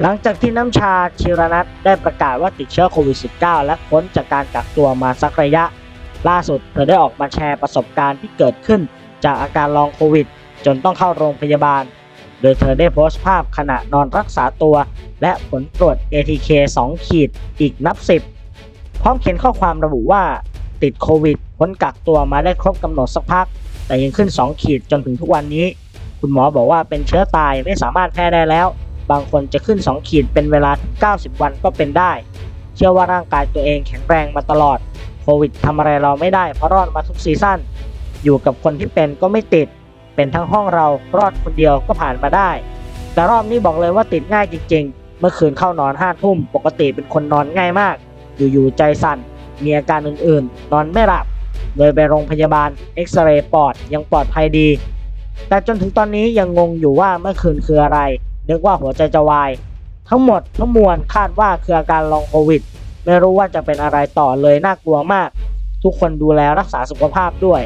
หลังจากที่น้ำชาชิรนัทได้ประกาศว่าติดเชื้อโควิด -19 และพ้นจากการกักตัวมาสักระยะ ล่าสุดเธอได้ออกมาแชร์ประสบการณ์ที่เกิดขึ้น จากอาการลองโควิด จนต้องเข้าโรงพยาบาล โดยเธอได้โพสต์ภาพขณะนอนรักษาตัว และผลตรวจ ATK 2 ขีดอีกนับ 10 พร้อมเขียนข้อความระบุว่าติดโควิด พ้นกักตัวมาได้ครบกำหนดสักพัก แต่ยังขึ้น 2 ขีดจนถึงทุกวันนี้ คุณหมอบอกว่าเป็นเชื้อตายไม่สามารถแพร่ได้แล้ว บางคนจะขึ้น 2 ขีดเป็นเวลาถึง90 วันก็เป็นได้ เชื่อว่าร่างกายตัวเองแข็งแรงมาตลอด โควิดทำอะไรเราไม่ได้เพราะรอดมาทุกซีซั่น อยู่กับคนที่เป็นก็ไม่ติด เป็นทั้งห้องเรารอดคนเดียวก็ผ่านมาได้ แต่รอบนี้บอกเลยว่าติดง่ายจริง ๆ เมื่อคืนเข้านอนห้าทุ่ม ปกติเป็นคนนอนง่ายมาก อยู่ๆใจสั่น มีอาการอื่นๆ นอนไม่หลับ เลยไปโรงพยาบาล เอ็กซเรย์ปอดยังปลอดภัยดี แต่จนถึงตอนนี้ยังงงอยู่ว่าเมื่อคืนคืออะไร นึกว่าหัวใจจะวาย ทั้งหมดทั้งมวลคาดว่าคืออาการลองโควิด ไม่รู้ว่าจะเป็นอะไรต่อเลยน่ากลัวมาก ทุกคนดูแลรักษาสุขภาพด้วย